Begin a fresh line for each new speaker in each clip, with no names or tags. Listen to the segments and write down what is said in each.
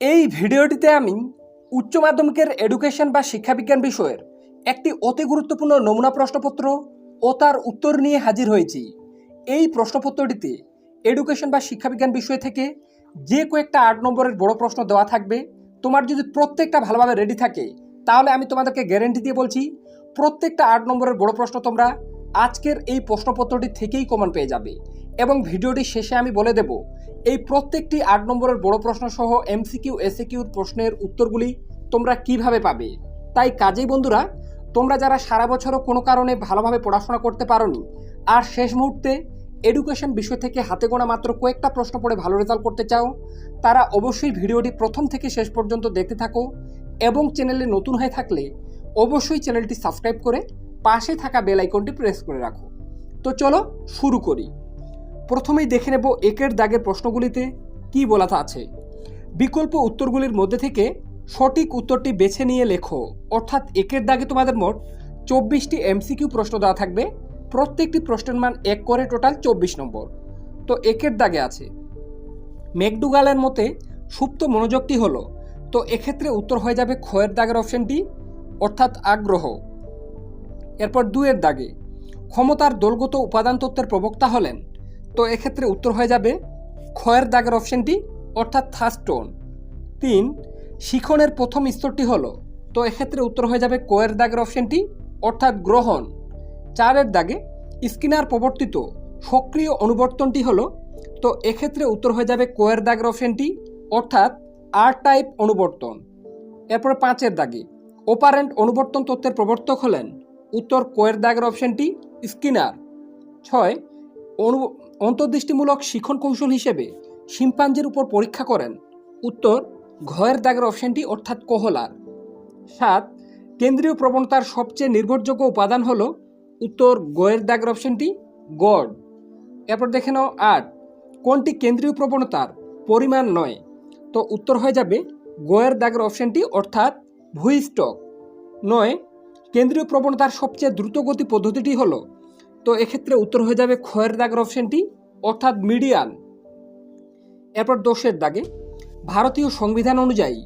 এই ভিডিওটিতে আমি উচ্চ মাধ্যমিকের এডুকেশন বা শিক্ষাবিজ্ঞান বিষয়ের একটি অতি গুরুত্বপূর্ণ নমুনা প্রশ্নপত্র ও তার উত্তর নিয়ে হাজির হয়েছি। এই প্রশ্নপত্রটিতে এডুকেশন বা শিক্ষাবিজ্ঞান বিষয় থেকে যে কয়েকটা আট নম্বরের বড় প্রশ্ন দেওয়া থাকবে, তোমার যদি প্রত্যেকটা ভালোভাবে রেডি থাকে, তাহলে আমি তোমাদেরকে গ্যারেন্টি দিয়ে বলছি, প্রত্যেকটা আট নম্বরের বড় প্রশ্ন তোমরা আজকের এই প্রশ্নপত্রটি থেকেই কমন পেয়ে যাবে। এবং ভিডিওটি শেষে আমি বলে দেব এই প্রত্যেকটি আট নম্বরের বড় প্রশ্ন সহ এমসিকিউ এসিকিউর প্রশ্নের উত্তরগুলি তোমরা কীভাবে পাবে? তাই কাজেই বন্ধুরা, তোমরা যারা সারা বছরও কোনো কারণে ভালোভাবে পড়াশোনা করতে পারোনি, আর শেষ মুহূর্তে এডুকেশন বিষয় থেকে হাতে গোনা মাত্র কয়েকটা প্রশ্ন পড়ে ভালো রেজাল্ট করতে চাও, তারা অবশ্যই ভিডিওটি প্রথম থেকে শেষ পর্যন্ত দেখতে থাকো এবং চ্যানেলে নতুন হয়ে থাকলে অবশ্যই চ্যানেলটি সাবস্ক্রাইব করে পাশে থাকা বেল আইকনটি প্রেস করে রাখো। তো চলো শুরু করি। প্রথমেই দেখে নেব একের দাগের প্রশ্নগুলিতে কি বলা আছে। বিকল্প উত্তরগুলির মধ্যে থেকে সঠিক উত্তরটি বেছে নিয়ে লেখো। অর্থাৎ একের দাগে তোমাদের মোট চব্বিশটি এমসিকিউ প্রশ্ন দেওয়া থাকবে। প্রত্যেকটি প্রশ্নের মান এক করে টোটাল চব্বিশ নম্বর। তো একের দাগে আছে মেকডুগালের মতে সুপ্ত মনোযোগটি হলো। তো এক্ষেত্রে উত্তর হয়ে যাবে ক্ষয়ের দাগের অপশনটি, অর্থাৎ আগ্রহ। এরপর দুয়ের দাগে, ক্ষমতার দলগত উপাদান তত্ত্বের প্রবক্তা হলেন তো এক্ষেত্রে উত্তর হয়ে যাবে ক্ষয়ের দাগের অপশনটি অর্থাৎ থার্স্টোন তিন, শিখনের প্রথম স্তরটি হলো, তো এক্ষেত্রে উত্তর হয়ে যাবে কোয়ের দাগের অপশনটি অর্থাৎ গ্রহণ। চারের দাগে স্কিনার প্রবর্তিত সক্রিয় অনুবর্তনটি হলো, তো এক্ষেত্রে উত্তর হয়ে যাবে কোয়ের দাগের অপশনটি অর্থাৎ আর টাইপ অনুবর্তন। এরপরে পাঁচের দাগে ওপারেন্ট অনুবর্তন তত্ত্বের প্রবর্তক হলেন, উত্তর কোয়ের দাগের অপশনটি স্কিনার। ছয়, অনু অন্তর্দৃষ্টিমূলক শিখন কৌশল হিসেবে শিম্পাঞ্জির উপর পরীক্ষা করেন। উত্তর, ঘয়ের দাগের অপশনটি অর্থাৎ কোহলার। সাত, কেন্দ্রীয় প্রবণতার সবচেয়ে নির্ভরযোগ্য উপাদান হল, উত্তর গয়ের দাগের অপশনটি গড। এরপর দেখে নাও আট, কোনটি কেন্দ্রীয় প্রবণতার পরিমাণ নয়? তো উত্তর হয়ে যাবে গয়ের দাগের অপশনটি অর্থাৎ ভূস্টক। নয়, কেন্দ্রীয় প্রবণতার সবচেয়ে দ্রুতগতি পদ্ধতিটি হলো তো এক্ষেত্রে উত্তর হয়ে যাবে ক্ষয়ের দাগের অপশনটি অর্থাৎ মিডিয়ান এরপর দোষের দাগে, ভারতীয় সংবিধান অনুযায়ী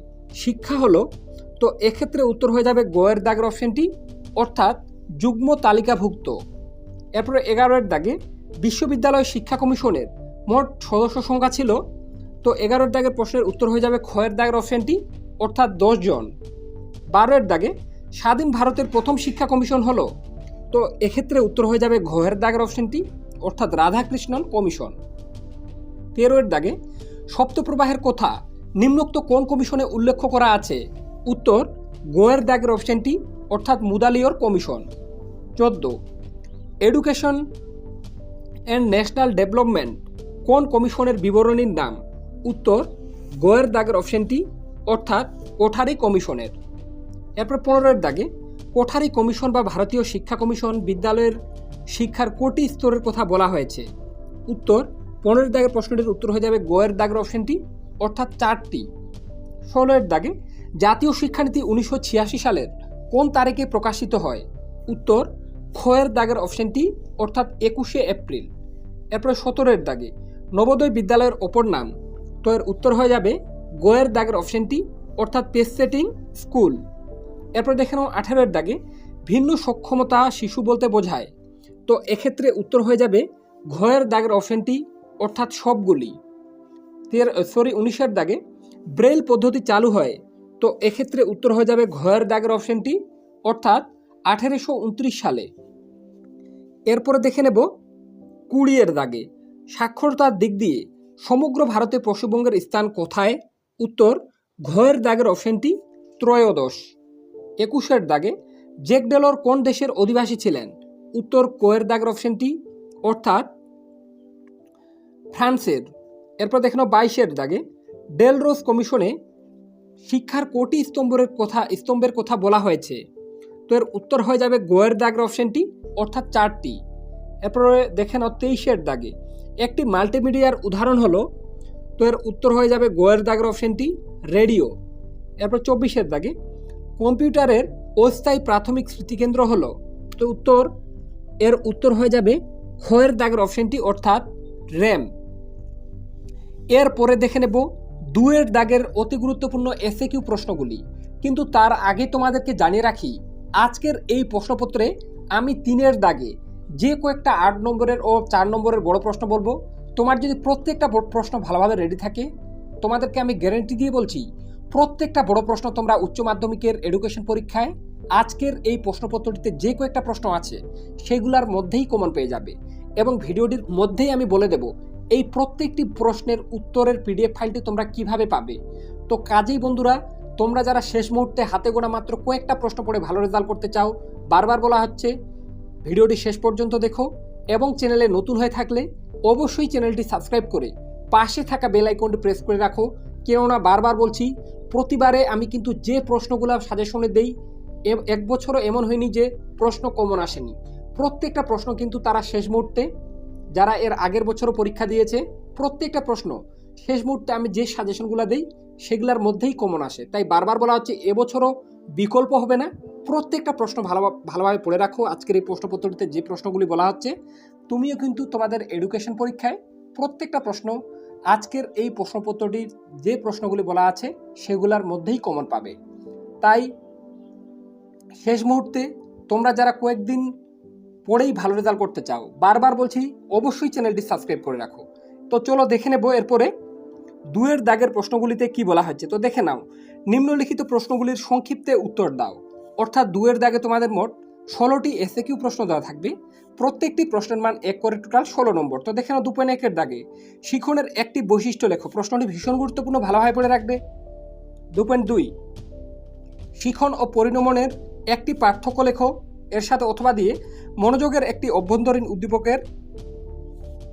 শিক্ষা হলো, তো এক্ষেত্রে উত্তর হয়ে যাবে গয়ের দাগের অপশনটি অর্থাৎ যুগ্ম তালিকাভুক্ত। এরপরে এগারোয়ের দাগে, বিশ্ববিদ্যালয় শিক্ষা কমিশনের মোট সদস্য সংখ্যা ছিল, তো এগারোর দাগের প্রশ্নের উত্তর হয়ে যাবে ক্ষয়ের দাগের অপশনটি অর্থাৎ জন। বারোয়ের দাগে, স্বাধীন ভারতের প্রথম শিক্ষা কমিশন হলো তো এক্ষেত্রে উত্তর হয়ে যাবে ঘয়ের দাগের অপশনটি, অর্থাৎ রাধাকৃষ্ণন কমিশন। তেরোয়ের দাগে সপ্তপ্রবাহের কথা নিম্নোক্ত কোন কমিশনে উল্লেখ করা আছে? উত্তর, গোয়ের দাগের অপশনটি, অর্থাৎ মুদালিয়র কমিশন। চোদ্দ, এডুকেশন অ্যান্ড ন্যাশনাল ডেভেলপমেন্ট কোন কমিশনের বিবরণীর নাম? উত্তর, গোয়ের দাগের অপশনটি, অর্থাৎ কোঠারি কমিশনের। এরপর পনেরোর দাগে কোঠারি কমিশন বা ভারতীয় শিক্ষা কমিশন বিদ্যালয়ের শিক্ষার কোটি স্তরের কথা বলা হয়েছে। উত্তর, পনেরো দাগের প্রশ্নটির উত্তর হয়ে যাবে গোয়ের দাগের অপশনটি, অর্থাৎ চারটি। ষোলোর দাগে, জাতীয় শিক্ষানীতি উনিশশো ছিয়াশি সালের কোন তারিখে প্রকাশিত হয়? উত্তর, ক্ষয়ের দাগের অপশনটি, অর্থাৎ একুশে এপ্রিল। এরপরে সতেরোর দাগে, নবোদয় বিদ্যালয়ের ওপর নাম। তো এর উত্তর হয়ে যাবে গোয়ের দাগের অপশনটি, অর্থাৎ পেস সেটিং, স্কুল। এরপর দেখে নাও আঠেরোর দাগে, ভিন্ন সক্ষমতা শিশু বলতে বোঝায়। তো এক্ষেত্রে উত্তর হয়ে যাবে ঘয়ের দাগের অপশনটি অর্থাৎ সবগুলি। তের সরি উনিশের দাগে ব্রেল পদ্ধতি চালু হয়, তো এক্ষেত্রে উত্তর হয়ে যাবে ঘয়ের দাগের অপশনটি অর্থাৎ আঠেরোশো উনত্রিশ সালে। এরপরে দেখে নেব কুড়িয়ের দাগে, সাক্ষরতার দিক দিয়ে সমগ্র ভারতে পশ্চিমবঙ্গের স্থান কোথায়? উত্তর ঘয়ের দাগের অপশনটি ত্রয়োদশ। একুশের দাগে জেক ডেলর কোন দেশের অধিবাসী ছিলেন? উত্তর কোয়ের দাগের অপশনটি অর্থাৎ ফ্রান্সের। এরপর দেখেন বাইশের দাগে ডেলরোস কমিশনে শিক্ষার কোটি স্তম্ভের কথা স্তম্ভের কথা বলা হয়েছে। তো এর উত্তর হয়ে যাবে গোয়ের দাগের অপশনটি অর্থাৎ চারটি। এরপরে দেখেন তেইশের দাগে। একটি মাল্টিমিডিয়ার উদাহরণ হলো, তো এর উত্তর হয়ে যাবে গোয়ের দাগের অপশনটি রেডিও। এরপর চব্বিশের দাগে কম্পিউটারের অস্থায়ী প্রাথমিক স্মৃতিকেন্দ্র হল। তো উত্তর, এর উত্তর হয়ে যাবে ক্ষয়ের দাগের অপশনটি অর্থাৎ র্যাম। এর পরে দেখে নেব দুয়ের দাগের অতি গুরুত্বপূর্ণ এসে কিউ প্রশ্নগুলি। কিন্তু তার আগে তোমাদেরকে জানিয়ে রাখি, আজকের এই প্রশ্নপত্রে আমি তিনের দাগে যে কয়েকটা আট নম্বরের ও চার নম্বরের বড় প্রশ্ন বলব। তোমার যদি প্রত্যেকটা প্রশ্ন ভালোভাবে রেডি থাকে, তোমাদেরকে আমি গ্যারেন্টি দিয়ে বলছি প্রত্যেকটা বড় প্রশ্ন তোমরা উচ্চ মাধ্যমিকের এডুকেশন পরীক্ষায়, আজকের এই প্রশ্নপত্রটিতে যে কয়েকটা প্রশ্ন আছে, সেগুলোর মধ্যেই কমন পেয়ে যাবে। এবং ভিডিওটির মধ্যেই আমি বলে দেব, এই প্রত্যেকটি প্রশ্নের উত্তরের পিডিএফ ফাইলটি তোমরা কীভাবে পাবে। তো কাজেই বন্ধুরা, তোমরা যারা শেষ মুহূর্তে হাতে গোনা মাত্র কয়েকটা প্রশ্ন পড়ে ভালো রেজাল্ট করতে চাও, বারবার বলা হচ্ছে, ভিডিওটি শেষ পর্যন্ত দেখো এবং চ্যানেলে নতুন হয়ে থাকলে অবশ্যই চ্যানেলটি সাবস্ক্রাইব করে পাশে থাকা বেল আইকনটি প্রেস করে রাখো। কেননা বারবার বলছি প্রতিবারে আমি কিন্তু যে প্রশ্নগুলো সাজেশনে দেই এক বছরও এমন হয়নি যে প্রশ্ন কমন আসেনি। প্রত্যেকটা প্রশ্ন কিন্তু তারা শেষ মুহূর্তে, যারা এর আগের বছরও পরীক্ষা দিয়েছে, প্রত্যেকটা প্রশ্ন শেষ মুহূর্তে আমি যে সাজেশনগুলো দিই, সেগুলোর মধ্যেই কমন আসে। তাই বারবার বলা হচ্ছে এবছরও বিকল্প হবে না। প্রত্যেকটা প্রশ্ন ভালো, ভালোভাবে পড়ে রাখো। আজকের এই প্রশ্নপত্রটিতে যে প্রশ্নগুলি বলা হচ্ছে, তুমিও কিন্তু তোমাদের এডুকেশন পরীক্ষায় প্রত্যেকটা প্রশ্ন আজকের এই প্রশ্নপত্রটির যে প্রশ্নগুলি বলা আছে সেগুলোর মধ্যেই কমন পাবে। তাই শেষ মুহূর্তে তোমরা যারা কয়েকদিন পরেই ভালো রেজাল্ট করতে চাও, বারবার বলছি অবশ্যই চ্যানেলটি সাবস্ক্রাইব করে রাখো। তো চলো দেখে নেব এরপরে দুয়ের দাগের প্রশ্নগুলিতে কি বলা হচ্ছে তো দেখে নাও, নিম্নলিখিত প্রশ্নগুলির সংক্ষিপ্তে উত্তর দাও। অর্থাৎ দুয়ের দাগে তোমাদের মোট ষোলোটি এসে কিউ প্রশ্ন দেওয়া থাকবে। প্রত্যেকটি প্রশ্নের মান এক করে টোটাল ষোলো নম্বর। তো দেখে নাও দু পয়েন্ট একের দাগে। শিখনের একটি বৈশিষ্ট্য লেখো। প্রশ্নটি ভীষণ গুরুত্বপূর্ণ ভালোভাবে পড়ে রাখবে। দু পয়েন্ট দুই। শিখন ও পরিণমনের একটি পার্থক্য লেখো। এর সাথে অথবা দিয়ে মনোযোগের একটি অভ্যন্তরীণ উদ্দীপকের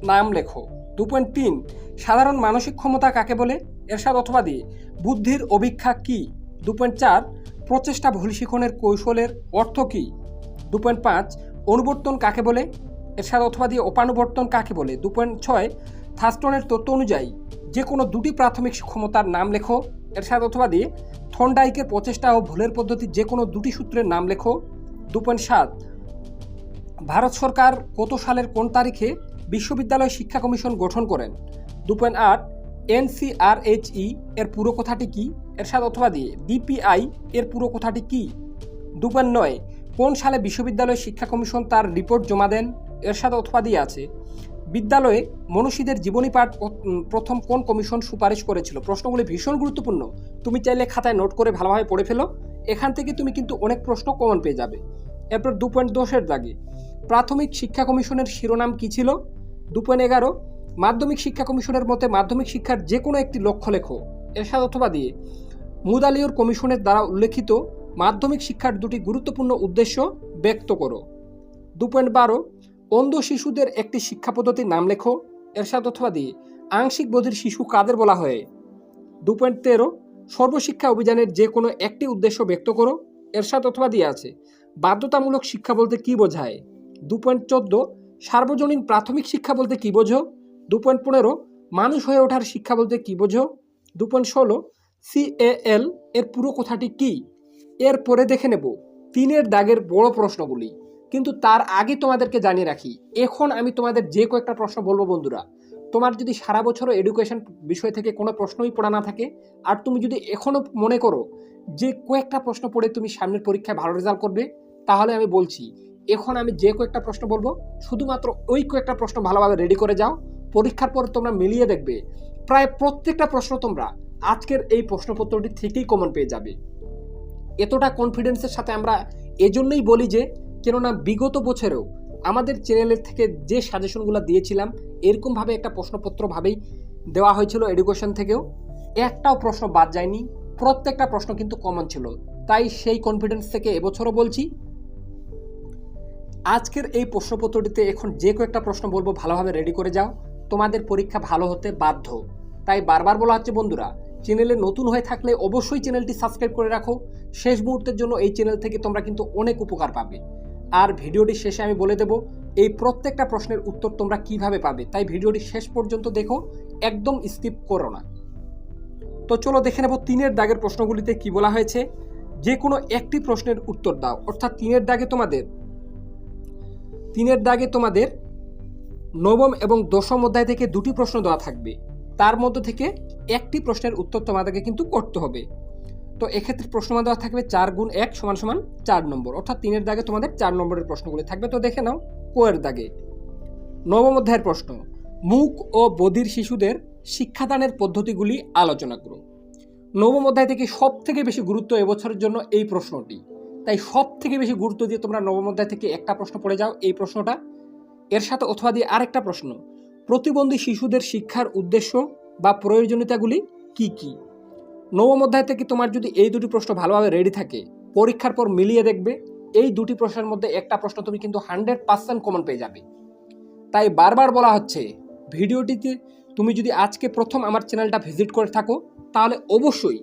নাম লেখো। দু পয়েন্ট তিন। সাধারণ মানসিক ক্ষমতা কাকে বলে? এর সাথে অথবা দিয়ে বুদ্ধির অভিক্ষা কি? দু পয়েন্ট চার। প্রচেষ্টা ভুল শিখনের কৌশলের অর্থ কী? দু পয়েন্ট পাঁচ। অনুবর্তন কাকে বলে? এর সাথে অথবা দিয়ে অপানুবর্তন কাকে বলে? দু পয়েন্ট ছয়, থাস্টনের তথ্য অনুযায়ী যে কোনো দুটি প্রাথমিক ক্ষমতার নাম লেখো। এর সাথে অথবা দিয়ে থন্ডাইকের প্রচেষ্টা ও ভুলের পদ্ধতি যে কোনো দুটি সূত্রের নাম লেখো। দু পয়েন্ট সাত, ভারত সরকার কত সালের কোন তারিখে বিশ্ববিদ্যালয় শিক্ষা কমিশন গঠন করেন? দু পয়েন্ট আট, এনসিআরএইচই এর পুরো কথাটি কী? এর সাথে অথবা দিয়ে, ডিপিআই এর পুরো কথাটি কী? দু পয়েন্ট নয় কোন সালে বিশ্ববিদ্যালয় শিক্ষা কমিশন তার রিপোর্ট জমা দেন? এর সাথে অথবা দিয়ে আছে। বিদ্যালয়ে মনীষীদের জীবনী পাঠ প্রথম কোন কমিশন সুপারিশ করেছিল? প্রশ্নগুলি ভীষণ গুরুত্বপূর্ণ। তুমি চাইলে খাতায় নোট করে ভালোভাবে পড়ে ফেলো। এখান থেকে তুমি কিন্তু অনেক প্রশ্ন কমন পেয়ে যাবে। এরপর দু পয়েন্ট দশের দাগে। প্রাথমিক শিক্ষা কমিশনের শিরোনাম কী ছিল? দু পয়েন্ট এগারো। মাধ্যমিক শিক্ষা কমিশনের মতে মাধ্যমিক শিক্ষার যে কোনো একটি লক্ষ্য লেখো। এর সাথে অথবা দিয়ে মুদালিয়র কমিশনের দ্বারা উল্লেখিত মাধ্যমিক শিক্ষার দুটি গুরুত্বপূর্ণ উদ্দেশ্য ব্যক্ত করো। দু পয়েন্ট বারো, অন্ধ শিশুদের একটি শিক্ষা পদ্ধতির নাম লেখো এর সাথে অথবা দিয়ে। আংশিক বোধের শিশু কাদের বলা হয়? দু পয়েন্ট তেরো, সর্বশিক্ষা অভিযানের যে কোনো একটি উদ্দেশ্য ব্যক্ত করো এর সাথে অথবা দিয়ে আছে। বাধ্যতামূলক শিক্ষা বলতে কি বোঝায়? দু পয়েন্ট চোদ্দ, সার্বজনীন প্রাথমিক শিক্ষা বলতে কি বোঝো? দু পয়েন্ট পনেরো, মানুষ হয়ে ওঠার শিক্ষা বলতে কি বোঝো? দু পয়েন্ট ষোলো সিএএল এর পুরো কথাটি কি? এর পরে দেখে নেব। তিনের দাগের বড় প্রশ্নগুলি। কিন্তু তার আগে তোমাদেরকে জানিয়ে রাখি, এখন আমি তোমাদের যে কয়েকটা প্রশ্ন বলব বন্ধুরা, তোমার যদি সারা বছরও এডুকেশন বিষয় থেকে কোনো প্রশ্নই পড়া না থাকে, আর তুমি যদি এখনও মনে করো যে কয়েকটা প্রশ্ন পড়ে তুমি সামনের পরীক্ষায় ভালো রেজাল্ট করবে, তাহলে আমি বলছি, এখন আমি যে কয়েকটা প্রশ্ন বলব, শুধুমাত্র ওই কয়েকটা প্রশ্ন ভালোভাবে রেডি করে যাও, পরীক্ষার পর তোমরা মিলিয়ে দেখবে, প্রায় প্রত্যেকটা প্রশ্ন তোমরা আজকের এই প্রশ্নপত্রটি থেকেই কমন পেয়ে যাবে। এতটা কনফিডেন্সের সাথে আমরা এজন্যই বলি যে, কেননা বিগত বছরেও আমাদের চ্যানেলের থেকে যে সাজেশনগুলো দিয়েছিলাম এরকমভাবে একটা প্রশ্নপত্রভাবেই দেওয়া হয়েছিল এডুকেশন থেকেও। একটাও প্রশ্ন বাদ যায়নি, প্রত্যেকটা প্রশ্ন কিন্তু কমন ছিল। তাই সেই কনফিডেন্স থেকে এবছরও বলছি, আজকের এই প্রশ্নপত্রটিতে এখন যে কয়েকটা প্রশ্ন বলব ভালোভাবে রেডি করে যাও। তোমাদের পরীক্ষা ভালো হতে বাধ্য। তাই বারবার বলা হচ্ছে বন্ধুরা চ্যানেলে নতুন হয়ে থাকলে অবশ্যই চ্যানেলটি সাবস্ক্রাইব করে রাখো। শেষ মুহূর্তের জন্য এই চ্যানেল থেকে তোমরা কিন্তু অনেক উপকার পাবে। আর ভিডিওটি শেষে আমি বলে দেব, এই প্রত্যেকটা প্রশ্নের উত্তর তোমরা কীভাবে পাবে তাই ভিডিওটি শেষ পর্যন্ত দেখো, একদম স্কিপ করো না। তো চলো দেখে নেব তিনের দাগের প্রশ্নগুলিতে কি বলা হয়েছে। যে কোনো একটি প্রশ্নের উত্তর দাও, অর্থাৎ তিনের দাগে তোমাদের, তিনের দাগে তোমাদের নবম এবং দশম অধ্যায় থেকে দুটি প্রশ্ন দেওয়া থাকবে। তার মধ্য থেকে একটি প্রশ্নের উত্তর তোমাদেরকে কিন্তু করতে হবে। তো এক্ষেত্রে প্রশ্নমান দেওয়া থাকবে চার গুণ এক সমান সমান চার নম্বর। অর্থাৎ তিনের দাগে তোমাদের চার নম্বরের প্রশ্নগুলি থাকবে। তো দেখে নাও, কোয়ের দাগে। নবম অধ্যায়ের প্রশ্ন মুখ ও বধির শিশুদের শিক্ষাদানের পদ্ধতিগুলি আলোচনা করো। নবম অধ্যায় থেকে সব থেকে বেশি গুরুত্ব এবছরের জন্য এই প্রশ্নটি। তাই সব থেকে বেশি গুরুত্ব দিয়ে তোমরা নবম অধ্যায় থেকে একটা প্রশ্ন পড়ে যাও, এই প্রশ্নটা। এর সাথে অথবা দিয়ে আরেকটা প্রশ্ন প্রতিবন্ধী শিশুদের শিক্ষার উদ্দেশ্য বা প্রয়োজনীয়তাগুলি কি কি? নবম অধ্যায় থেকে তোমার যদি এই দুটি প্রশ্ন ভালোভাবে রেডি থাকে, পরীক্ষার পর মিলিয়ে দেখবে, এই দুটি প্রশ্নের মধ্যে একটা প্রশ্ন তুমি কিন্তু হান্ড্রেড পার্সেন্ট কমন পেয়ে যাবে। তাই বারবার বলা হচ্ছে, ভিডিওটিতে তুমি যদি আজকে প্রথম আমার চ্যানেলটা ভিজিট করে থাকো, তাহলে অবশ্যই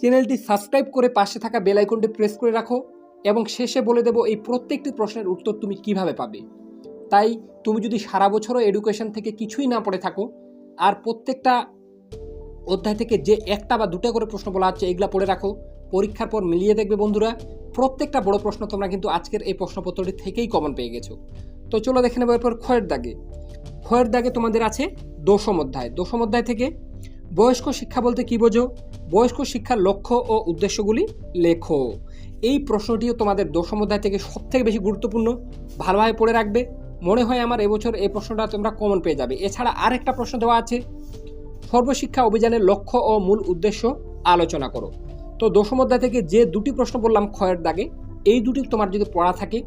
চ্যানেলটি সাবস্ক্রাইব করে পাশে থাকা বেল আইকনটি প্রেস করে রাখো এবং শেষে বলে দেবো এই প্রত্যেকটি প্রশ্নের উত্তর তুমি কীভাবে পাবে। তাই তুমি যদি সারা বছরও এডুকেশন থেকে কিছুই না পড়ে থাকো, আর প্রত্যেকটা অধ্যায় থেকে যে একটা বা দুটো করে প্রশ্ন বলা হচ্ছে এগুলা পড়ে রাখো, পরীক্ষার পর মিলিয়ে দেখবে বন্ধুরা, প্রত্যেকটা বড় প্রশ্ন তোমরা কিন্তু আজকের এই প্রশ্নপত্রটি থেকেই কমন পেয়ে গেছো। তো চলো দেখে নেব এরপর ক্ষয়ের দাগে। ক্ষয়ের দাগে তোমাদের আছে দশম অধ্যায়। দশম অধ্যায় থেকে বয়স্ক শিক্ষা বলতে কি বোঝো? বয়স্ক শিক্ষার লক্ষ্য ও উদ্দেশ্যগুলি লেখো। এই প্রশ্নটিও তোমাদের দশম অধ্যায় থেকে সবথেকে বেশি গুরুত্বপূর্ণ, ভালোভাবে পড়ে রাখবে। মনে হয় আমার এবছর এই প্রশ্নটা তোমরা কমন পেয়ে যাবে। এছাড়া আরেকটা প্রশ্ন দেওয়া আছে, সর্বশিক্ষা অভিযানের লক্ষ্য ও মূল উদ্দেশ্য আলোচনা করো। তো দশম অধ্যায় থেকে যে দুটি প্রশ্ন বললাম ক্ষয়ের দাগে, এই দুটি তোমার যদি পড়া থাকে,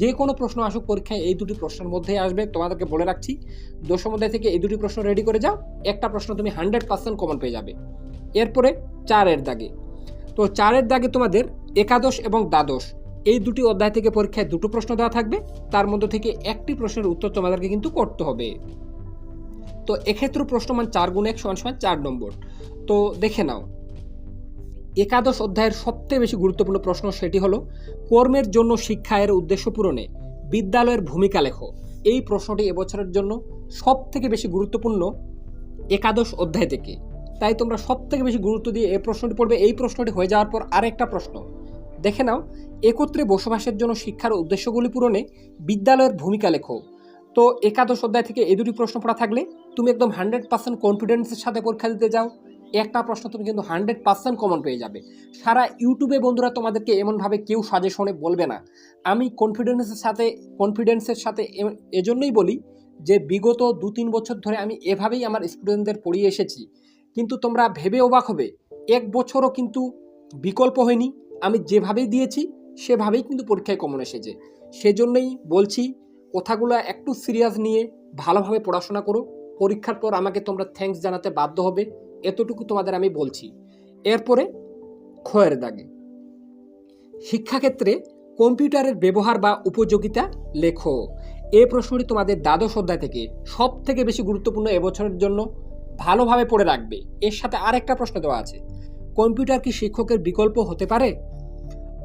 যে কোনো প্রশ্ন আসুক পরীক্ষায়, এই দুটি প্রশ্নের মধ্যেই আসবে, তোমাদেরকে বলে রাখছি। দশম অধ্যায় থেকে এই দুটি প্রশ্ন রেডি করে যাও, একটা প্রশ্ন তুমি হান্ড্রেড পার্সেন্ট কমন পেয়ে যাবে। এরপরে চারের দাগে। তো চারের দাগে তোমাদের একাদশ এবং দ্বাদশ। এই দুটি অধ্যায় থেকে পরীক্ষায় দুটো প্রশ্ন দেওয়া থাকবে। তার মধ্যে থেকে একটি প্রশ্নের উত্তর তোমাদেরকে কিন্তু করতে হবে। তো এক্ষেত্রে প্রশ্নমান চার গুণ এক সমান সমান চার নম্বর। তো দেখে নাও। একাদশ অধ্যায়ের সবচেয়ে বেশি গুরুত্বপূর্ণ প্রশ্ন সেটি হলো, কর্মের জন্য শিক্ষা এর উদ্দেশ্য পূরণে বিদ্যালয়ের ভূমিকা লেখো। এই প্রশ্নটি এবছরের জন্য সব থেকে বেশি গুরুত্বপূর্ণ একাদশ অধ্যায় থেকে। তাই তোমরা সব থেকে বেশি গুরুত্ব দিয়ে এই প্রশ্নটি পড়বে। এই প্রশ্নটি হয়ে যাওয়ার পর আরেকটা প্রশ্ন। দেখে নাও একত্রে বসবাসের জন্য শিক্ষার উদ্দেশ্যগুলি পূরণে বিদ্যালয়ের ভূমিকা লেখো। তো একাদশ অধ্যায় থেকে এই দুটি প্রশ্ন পড়া থাকলে তুমি একদম হান্ড্রেড পার্সেন্ট কনফিডেন্সের সাথে পরীক্ষা দিতে যাও। একটা প্রশ্ন তুমি কিন্তু হান্ড্রেড পার্সেন্ট কমন পেয়ে যাবে। সারা ইউটিউবে বন্ধুরা তোমাদেরকে এমনভাবে কেউ সাজেশনে বলবে না। আমি কনফিডেন্সের সাথে কনফিডেন্সের সাথে এজন্যই বলি যে বিগত দু তিন বছর ধরে আমি এভাবেই আমার স্টুডেন্টদের পড়িয়ে এসেছি। কিন্তু তোমরা ভেবে অবাক হবে, এক বছরও কিন্তু বিকল্প হয়নি। আমি যেভাবেই দিয়েছি সেভাবেই কিন্তু পরীক্ষায় কমন এসেছে। সেজন্যই বলছি, কথাগুলো একটু সিরিয়াস নিয়ে ভালোভাবে পড়াশোনা করো। পরীক্ষার পর আমাকে তোমরা থ্যাঙ্কস জানাতে বাধ্য হবে, এতটুকু তোমাদের আমি বলছি। এরপরে ক্ষয়ের দাগে। শিক্ষাক্ষেত্রে কম্পিউটারের ব্যবহার বা উপযোগিতা লেখো। এই প্রশ্নটি তোমাদের দ্বাদশ অধ্যায় থেকে সব থেকে বেশি গুরুত্বপূর্ণ এবছরের জন্য ভালোভাবে পড়ে রাখবে। এর সাথে আরেকটা প্রশ্ন দেওয়া আছে, কম্পিউটার কি শিক্ষকের বিকল্প হতে পারে?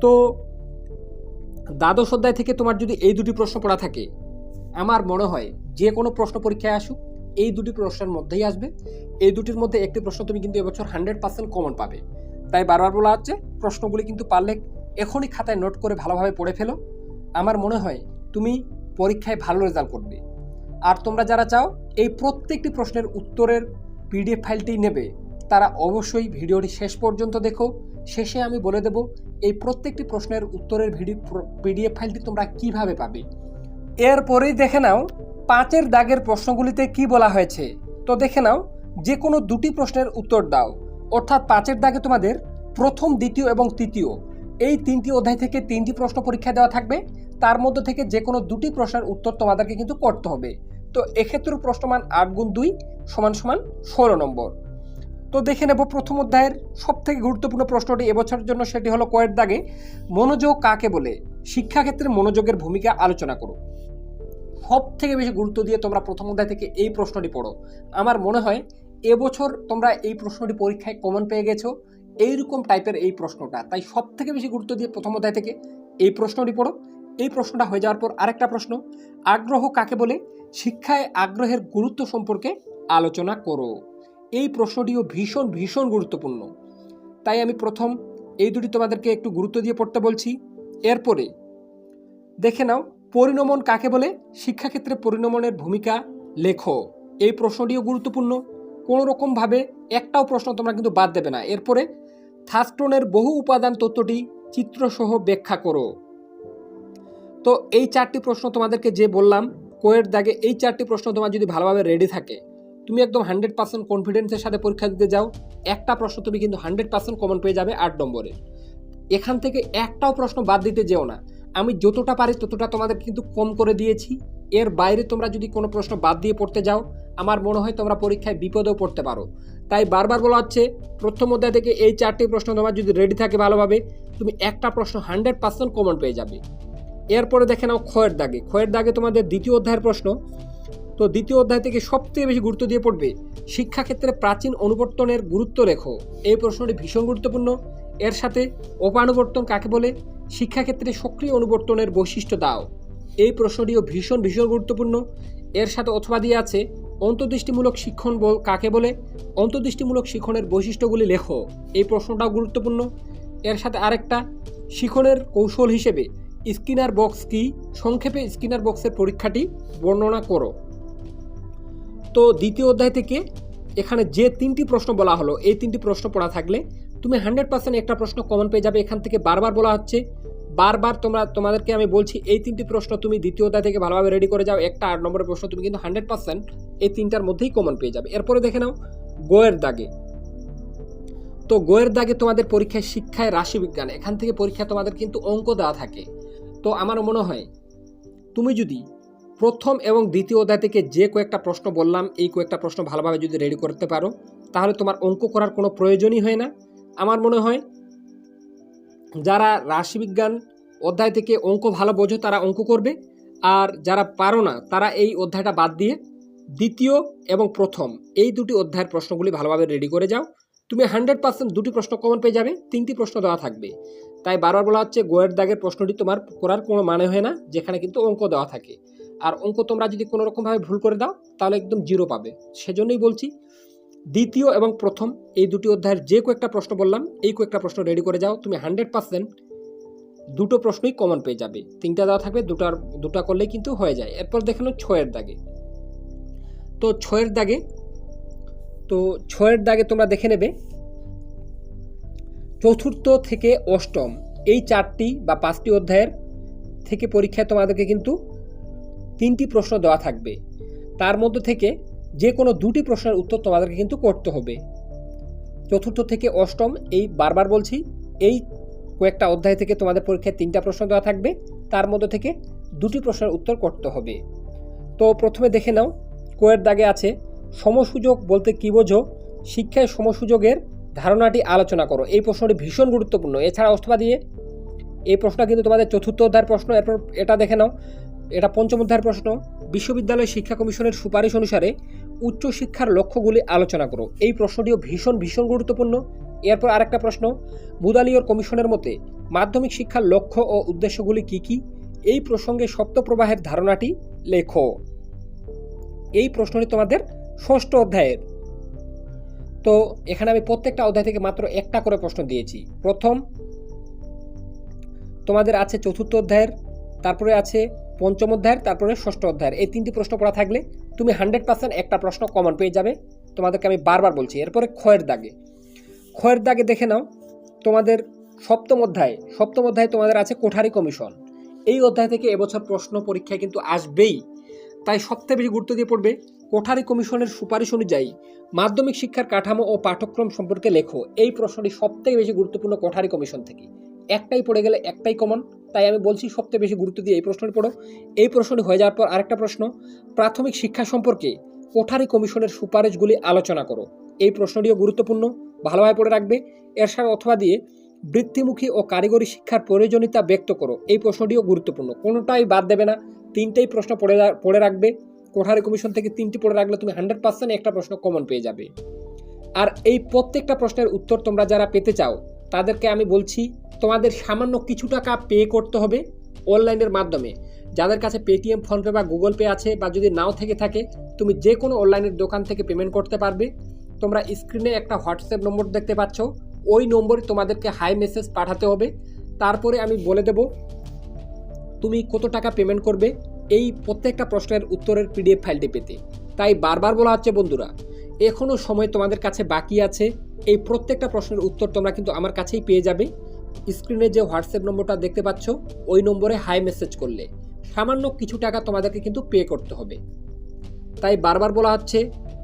তো দ্বাদশ অধ্যায় থেকে তোমার যদি এই দুটি প্রশ্ন পড়া থাকে, আমার মনে হয় যে কোনো প্রশ্ন পরীক্ষায় আসুক, এই দুটি প্রশ্নের মধ্যেই আসবে। এই দুটির মধ্যে একটি প্রশ্ন তুমি কিন্তু এবছর হান্ড্রেড পার্সেন্ট কমন পাবে। তাই বারবার বলা হচ্ছে, প্রশ্নগুলি কিন্তু পারলে এখনই খাতায় নোট করে ভালোভাবে পড়ে ফেলো। আমার মনে হয় তুমি পরীক্ষায় ভালো রেজাল্ট করবে। আর তোমরা যারা চাও, এই প্রত্যেকটি প্রশ্নের উত্তরের পিডিএফ ফাইলটি নেবে, তারা অবশ্যই ভিডিওটি শেষ পর্যন্ত দেখো। শেষে আমি বলে দেব, এই প্রত্যেকটি প্রশ্নের উত্তরের ভিডিও পিডিএফ ফাইলটি তোমরা কীভাবে পাবে? এরপরেই দেখে নাও, পাঁচের দাগের প্রশ্নগুলিতে কি বলা হয়েছে। তো দেখে নাও যে কোনো দুটি প্রশ্নের উত্তর দাও। অর্থাৎ পাঁচের দাগে তোমাদের প্রথম, দ্বিতীয় এবং তৃতীয়, এই তিনটি অধ্যায় থেকে তিনটি প্রশ্ন পরীক্ষা দেওয়া থাকবে। তার মধ্যে থেকে যে কোনো দুটি প্রশ্নের উত্তর তোমাদেরকে কিন্তু করতে হবে। তো এক্ষেত্রে প্রশ্নমান আট গুণ দুই সমান সমান ষোলো নম্বর। তো দেখে নেব প্রথম অধ্যায়ের সব থেকে গুরুত্বপূর্ণ প্রশ্নটি এবছরের জন্য সেটি হলো কয়ের দাগে, মনোযোগ কাকে বলে? শিক্ষাক্ষেত্রে মনোযোগের ভূমিকা আলোচনা করো। সব থেকে বেশি গুরুত্ব দিয়ে তোমরা প্রথম অধ্যায় থেকে এই প্রশ্নটি পড়ো। আমার মনে হয় এবছর তোমরা এই প্রশ্নটি পরীক্ষায় কমন পেয়ে গেছো। এইরকম টাইপের এই প্রশ্নটা। তাই সব থেকে বেশি গুরুত্ব দিয়ে প্রথম অধ্যায় থেকে এই প্রশ্নটি পড়ো। এই প্রশ্নটা হয়ে যাওয়ার পর আরেকটা প্রশ্ন। আগ্রহ কাকে বলে? শিক্ষায় আগ্রহের গুরুত্ব সম্পর্কে আলোচনা করো। এই প্রশ্নটিও ভীষণ ভীষণ গুরুত্বপূর্ণ। তাই আমি প্রথম এই দুটি তোমাদেরকে একটু গুরুত্ব দিয়ে পড়তে বলছি। এরপরে দেখে নাও, পরিণমন কাকে বলে? শিক্ষাক্ষেত্রে পরিণমনের ভূমিকা লেখো। এই প্রশ্নটিও গুরুত্বপূর্ণ। কোনো রকমভাবে একটাও প্রশ্ন তোমরা কিন্তু বাদ দেবে না। এরপরে থাস্টনের বহু উপাদান তত্ত্বটি চিত্রসহ ব্যাখ্যা করো। তো এই চারটি প্রশ্ন তোমাদেরকে যে বললাম, কোয়ের দাগে এই চারটি প্রশ্ন তোমার যদি ভালোভাবে রেডি থাকে তুমি একদম হান্ড্রেড পার্সেন্ট কনফিডেন্সের সাথে পরীক্ষা দিতে যাও। একটা প্রশ্ন তুমি কিন্তু হান্ড্রেড পার্সেন্ট কমন পেয়ে যাবে আট নম্বরে। এখান থেকে একটাও প্রশ্ন বাদ দিতে যেও না। আমি যতটা পারি ততটা তোমাদের কিন্তু কম করে দিয়েছি। এর বাইরে তোমরা যদি কোনো প্রশ্ন বাদ দিয়ে পড়তে যাও, আমার মনে হয় তোমরা পরীক্ষায় বিপদেও পড়তে পারো। তাই বারবার বলা হচ্ছে, প্রথম অধ্যায় থেকে এই চারটি প্রশ্ন তোমার যদি রেডি থাকে ভালোভাবে, তুমি একটা প্রশ্ন হান্ড্রেড পার্সেন্ট কমন পেয়ে যাবে। এরপরে দেখে নাও ক্ষয়ের দাগে। ক্ষয়ের দাগে তোমাদের দ্বিতীয় অধ্যায়ের প্রশ্ন তো দ্বিতীয় অধ্যায় থেকে সবথেকে বেশি গুরুত্ব দিয়ে পড়বে, শিক্ষাক্ষেত্রে প্রাচীন অনুবর্তনের গুরুত্ব রেখো এই প্রশ্নটি ভীষণ গুরুত্বপূর্ণ। এর সাথে অপানুবর্তন কাকে বলে? শিক্ষাক্ষেত্রে সক্রিয় অনুবর্তনের বৈশিষ্ট্য দাও। এই প্রশ্নটিও ভীষণ ভীষণ গুরুত্বপূর্ণ। এর সাথে অথবা দিয়ে আছে, অন্তর্দৃষ্টিমূলক শিক্ষণ বল কাকে বলে? অন্তর্দৃষ্টিমূলক শিক্ষণের বৈশিষ্ট্যগুলি লেখো। এই প্রশ্নটাও গুরুত্বপূর্ণ। এর সাথে আরেকটা শিক্ষণের কৌশল হিসেবে স্কিনার বক্স কি? সংক্ষেপে স্কিনার বক্সের পরীক্ষাটি বর্ণনা করো। তো দ্বিতীয় অধ্যায় থেকে এখানে যে তিনটি প্রশ্ন বলা হলো, এই তিনটি প্রশ্ন পড়া থাকলে তুমি হান্ড্রেড পার্সেন্ট একটা প্রশ্ন কমন পেয়ে যাবে। এখান থেকে বারবার বলা হচ্ছে, বারবার তোমরা, তোমাদেরকে আমি বলছি, এই তিনটি প্রশ্ন তুমি দ্বিতীয় অধ্যায় থেকে ভালোভাবে রেডি করে যাও। একটা আট নম্বরের প্রশ্ন তুমি কিন্তু হান্ড্রেড পার্সেন্ট এই তিনটার মধ্যেই কমন পেয়ে যাবে। এরপরে দেখে নাও, গোয়ের দাগে। তো গোয়ের দাগে তোমাদের পরীক্ষায় শিক্ষায় রাশিবিজ্ঞান, এখান থেকে পরীক্ষা তোমাদের কিন্তু অঙ্ক দেওয়া থাকে। তো আমার মনে হয়, তুমি যদি প্রথম এবং দ্বিতীয় অধ্যায় থেকে যে কয়েকটা প্রশ্ন বললাম, এই কয়েকটা প্রশ্ন ভালোভাবে যদি রেডি করতে পারো, তাহলে তোমার অঙ্ক করার কোনো প্রয়োজনই হয় না। আমার মনে হয় যারা রাশিবিজ্ঞান অধ্যায় থেকে অঙ্ক ভালো বোঝো, তারা অঙ্ক করবে। আর যারা পারো না, তারা এই অধ্যায়টা বাদ দিয়ে দ্বিতীয় এবং প্রথম, এই দুটি অধ্যায়ের প্রশ্নগুলি ভালোভাবে রেডি করে যাও। তুমি হান্ড্রেড পার্সেন্ট দুটি প্রশ্ন কমন পেয়ে যাবে, তিনটি প্রশ্ন দেওয়া থাকবে। তাই বারবার বলা হচ্ছে, গোয়ের দাগের প্রশ্নটি তোমার করার কোনো মানে হয় না, যেখানে কিন্তু অঙ্ক দেওয়া থাকে। আর অঙ্ক তোমরা যদি কোনো রকমভাবে ভুল করে দাও, তাহলে একদম জিরো পাবে। সেজন্যই বলছি, দ্বিতীয় এবং প্রথম, এই দুটি অধ্যায়ের যে কয়েকটা প্রশ্ন বললাম, এই কয়েকটা প্রশ্ন রেডি করে যাও। তুমি হান্ড্রেড পার্সেন্ট দুটো প্রশ্নই কমন পেয়ে যাবে। তিনটা দেওয়া থাকবে, দুটার, দুটা করলেই কিন্তু হয়ে যায়। এরপর দেখে নাও ছয়ের দাগে। তো ছয়ের দাগে, তো ছয়ের দাগে তোমরা দেখে নেবে, চতুর্থ থেকে অষ্টম, এই চারটি বা পাঁচটি অধ্যায়ের থেকে পরীক্ষায় তোমাদেরকে কিন্তু তিনটি প্রশ্ন দেওয়া থাকবে। তার মধ্যে থেকে যে কোনো দুটি প্রশ্নের উত্তর তোমাদেরকে কিন্তু করতে হবে। চতুর্থ থেকে অষ্টম, এই বারবার বলছি, এই কয়েকটা অধ্যায় থেকে তোমাদের পরীক্ষায় তিনটা প্রশ্ন দেওয়া থাকবে। তার মধ্যে থেকে দুটি প্রশ্নের উত্তর করতে হবে। তো প্রথমে দেখে নাও, কোয়ের দাগে আছে, সমসুযোগ বলতে কী বোঝো? শিক্ষায় সমসুযোগের ধারণাটি আলোচনা করো। এই প্রশ্নটি ভীষণ গুরুত্বপূর্ণ। এছাড়া অথবা দিয়ে এই প্রশ্নটা কিন্তু তোমাদের চতুর্থ অধ্যায়ের প্রশ্ন। এরপর এটা দেখে নাও এটা পঞ্চম অধ্যায়ের প্রশ্ন। বিশ্ববিদ্যালয় শিক্ষা কমিশনের সুপারিশ অনুসারে উচ্চশিক্ষার লক্ষ্যগুলি আলোচনা করো। এই প্রশ্নটিও ভীষণ ভীষণ গুরুত্বপূর্ণ। এরপর আরেকটা প্রশ্ন মুদালিয়র কমিশনের মতে মাধ্যমিক শিক্ষার লক্ষ্য ও উদ্দেশ্যগুলি কি কি? এই প্রসঙ্গে সপ্তপ্রবাহের ধারণাটি লেখো। এই প্রশ্নটি তোমাদের ষষ্ঠ অধ্যায়ের। তো এখানে আমি প্রত্যেকটা অধ্যায় থেকে মাত্র একটা করে প্রশ্ন দিয়েছি। প্রথম, তোমাদের আছে চতুর্থ অধ্যায়ের। তারপরে আছে পঞ্চম অধ্যায়ের, তারপরে ষষ্ঠ অধ্যায়ের। এই তিনটি প্রশ্ন পড়া থাকলে তুমি হান্ড্রেড পার্সেন্ট একটা প্রশ্ন কমন পেয়ে যাবে। তোমাদেরকে আমি বারবার বলছি, এরপরে ক্ষয়ের দাগে। ক্ষয়ের দাগে দেখে নাও, তোমাদের সপ্তম অধ্যায় সপ্তম অধ্যায় তোমাদের আছে কোঠারি কমিশন। এই অধ্যায় থেকে এবছর প্রশ্ন পরীক্ষায় কিন্তু আসবেই। তাই সবথেকে বেশি গুরুত্ব দিয়ে পড়বে, কোঠারি কমিশনের সুপারিশ অনুযায়ী মাধ্যমিক শিক্ষার কাঠামো ও পাঠ্যক্রম সম্পর্কে লেখো। এই প্রশ্নটি সবথেকে বেশি গুরুত্বপূর্ণ কোঠারি কমিশন থেকে। একটাই পড়ে গেলে একটাই কমন। তাই আমি বলছি সবচেয়ে বেশি গুরুত্ব দিয়ে এই প্রশ্নটি পড়ো। এই প্রশ্নটি হয়ে যাওয়ার পর আরেকটা প্রশ্ন, প্রাথমিক শিক্ষা সম্পর্কে কোঠারি কমিশনের সুপারিশগুলি আলোচনা করো। এই প্রশ্নটিও গুরুত্বপূর্ণ, ভালোভাবে পড়ে রাখবে। এর সাথে অথবা দিয়ে বৃত্তিমুখী ও কারিগরি শিক্ষার প্রয়োজনীয়তা ব্যক্ত করো। এই প্রশ্নটিও গুরুত্বপূর্ণ, কোনোটাই বাদ দেবে না। তিনটেই প্রশ্ন পড়ে পড়ে রাখবে। কোঠারি কমিশন থেকে তিনটি পড়ে রাখলে তুমি হান্ড্রেড পার্সেন্ট একটা প্রশ্ন কমন পেয়ে যাবে। আর এই প্রত্যেকটা প্রশ্নের উত্তর তোমরা যারা পেতে চাও, তাদেরকে আমি বলছি তোমাদের সামান্য কিছু টাকা পে করতে হবে অনলাইনের মাধ্যমে। যাদের কাছে পেটিএম ফোনপে বা গুগল পে আছে বা যদি নাও থেকে থাকে, তুমি যে কোনো অনলাইনের দোকান থেকে পেমেন্ট করতে পারবে। তোমরা স্ক্রিনে একটা হোয়াটসঅ্যাপ নম্বর দেখতে পাচ্ছ। ওই নম্বরে তোমাদেরকে হাই মেসেজ পাঠাতে হবে। তারপরে আমি বলে দেব, তুমি কত টাকা পেমেন্ট করবে এই প্রত্যেকটা প্রশ্নের উত্তরের পিডিএফ ফাইলটি পেতে। তাই বারবার বলা হচ্ছে, বন্ধুরা এখনও সময় তোমাদের কাছে বাকি আছে। এই প্রত্যেকটা প্রশ্নের উত্তর তোমরা কিন্তু আমার কাছেই পেয়ে যাবে। স্ক্রিনে যে হোয়াটসঅ্যাপ নম্বরটা দেখতে পাচ্ছ, ওই নম্বরে হাই মেসেজ করলে। সামান্য কিছু টাকা তোমাদেরকে কিন্তু পে করতে হবে। তাই বারবার বলা হচ্ছে,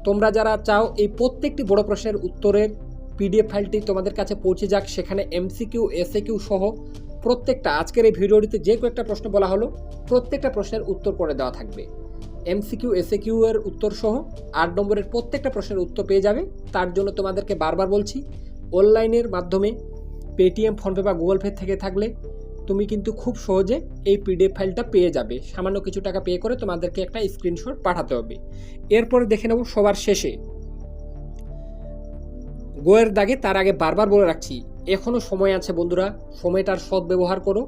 তোমরা যারা চাও, এই প্রত্যেকটি বড় প্রশ্নের উত্তরের পিডিএফ ফাইলটি তোমাদের কাছে পৌঁছে যাক, সেখানে এমসিকিউ, এসএকিউ সহ প্রত্যেকটা। আজকের এই ভিডিওটিতে যে কয়েকটা প্রশ্ন বলা হলো, প্রত্যেকটা প্রশ্নের উত্তর করে দেওয়া থাকবে। এমসিকিউ, এসএকিউ এর উত্তর সহ আট নম্বরের প্রত্যেকটা প্রশ্নের উত্তর পেয়ে যাবে। তার জন্য তোমাদেরকে বারবার বলছি, অনলাইনের মাধ্যমে পেটিএম ফোনপে বা গুগল পে থেকে থাকলে তুমি কিন্তু খুব সহজে এই পিডিএফ ফাইলটা পেয়ে যাবে। সামান্য কিছু টাকা পে করে তোমাদেরকে একটা স্ক্রিনশট পাঠাতে হবে। এরপরে দেখে নেব সবার শেষে। গোয়ের দাগে তার আগে বারবার বলে রাখছি এখনও সময় আছে বন্ধুরা, সময়টার সৎ ব্যবহার করো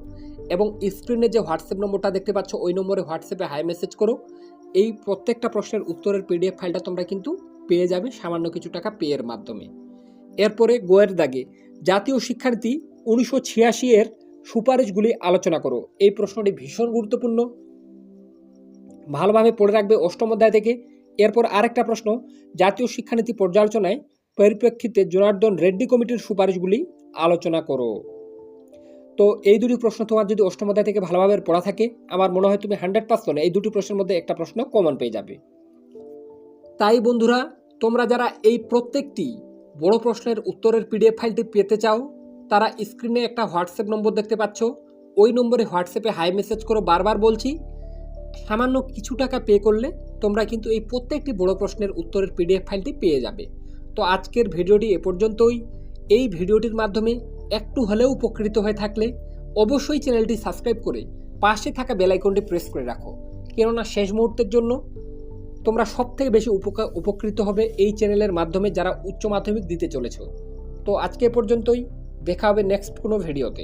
এবং স্ক্রিনে যে হোয়াটসঅ্যাপ নম্বরটা দেখতে পাচ্ছ, ওই নম্বরে হোয়াটসঅ্যাপে হাই মেসেজ করো। এই প্রত্যেকটা প্রশ্নের উত্তরের পিডিএফ ফাইলটা তোমরা কিন্তু পেয়ে যাবে সামান্য কিছু টাকা পেয়ের মাধ্যমে। এরপরে গোয়ের দাগে জাতীয় শিক্ষানীতি উনিশশো ছিয়াশি এর সুপারিশগুলি আলোচনা করো। এই প্রশ্নটি ভীষণ গুরুত্বপূর্ণ। ভালোভাবে পড়ে রাখবে অষ্টম অধ্যায় থেকে। এরপর আরেকটা প্রশ্ন, জাতীয় শিক্ষানীতি পর্যালোচনায় পরিপ্রেক্ষিতে জনার্দন রেড্ডি কমিটির সুপারিশগুলি আলোচনা করো। তো এই দুটি প্রশ্ন তোমার যদি অষ্টম অধ্যায় থেকে ভালোভাবে পড়া থাকে, আমার মনে হয় তুমি হান্ড্রেড পার্সেন্ট এই দুটি প্রশ্নের মধ্যে একটা প্রশ্ন কমন পেয়ে যাবে। তাই বন্ধুরা, তোমরা যারা এই প্রত্যেকটি বড় প্রশ্নের উত্তরের পিডিএফ ফাইলটি পেতে চাও? তারা স্ক্রিনে একটা হোয়াটসঅ্যাপ নম্বর দেখতে পাচ্ছ। ওই নম্বরে হোয়াটসঅ্যাপে হাই মেসেজ করো বারবার বলছি, সামান্য কিছু টাকা পে করলে তোমরা কিন্তু এই প্রত্যেকটি বড় প্রশ্নের উত্তরের পিডিএফ ফাইলটি পেয়ে যাবে। তো আজকের ভিডিওটি এ পর্যন্তই। এই ভিডিওটির মাধ্যমে একটু হলেও উপকৃত হয়ে থাকলে অবশ্যই চ্যানেলটি সাবস্ক্রাইব করে পাশে থাকা বেলাইকনটি প্রেস করে রাখো। কেননা শেষ মুহূর্তের জন্য তোমরা সব থেকে বেশি উপকা- উপকৃত হবে এই চ্যানেলের মাধ্যমে যারা উচ্চ মাধ্যমিক দিতে চলেছ। তো আজকে পর্যন্তই। দেখা হবে নেক্সট কোনো ভিডিওতে।